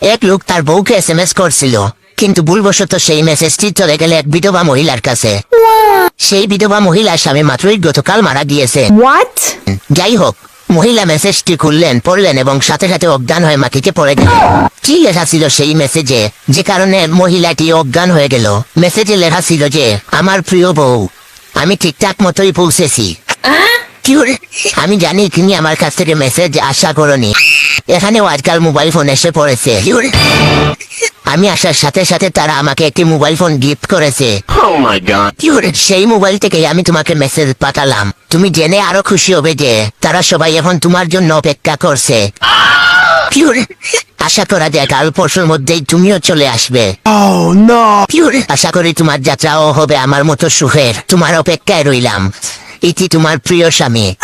এক লোক তার বউকে এস এম এস করছিল। কিন্তু ভুলবশত সেই মেসেজটি চলে গেলে এক বিধবা মহিলার কাছে। সেই বিধবা মহিলার স্বামী মাত্রই গতকাল মারা গিয়েছে। যাই হোক মহিলা মেসেজটি খুললেন পড়লেন এবং সাথে সাথে অজ্ঞান হয়ে মাটিতে পড়ে গেলেন কি লেখা ছিল সেই মেসেজে যে কারণে মহিলাটি অজ্ঞান হয়ে গেল। মেসেজে লেখা ছিল যে আমার প্রিয় বউ আমি ঠিকঠাক মতোই পৌঁছেছি? আমি জানি তুমি আমার কাছ থেকে মেসেজ আশা করনি। এখানেও আজকাল মোবাইল ফোন এসে পড়েছে। আমি আসার সাথে সাথে তারা আমাকে একটি মোবাইল ফোন গিফট করেছে। Oh? সেই মোবাইল থেকে আমি তোমাকে মেসেজ পাঠালাম। তুমি জেনে আরও খুশি হবে যে তারা সবাই এখন তোমার জন্য অপেক্ষা করছে। আশা করা যায় কাল পরশুর মধ্যেই তুমিও চলে আসবে। Oh no. আশা করি তোমার যাত্রাও হবে আমার মতো সুখের। তোমার অপেক্ষায় রইলাম। ইতি তোমার প্রিয় স্বামী।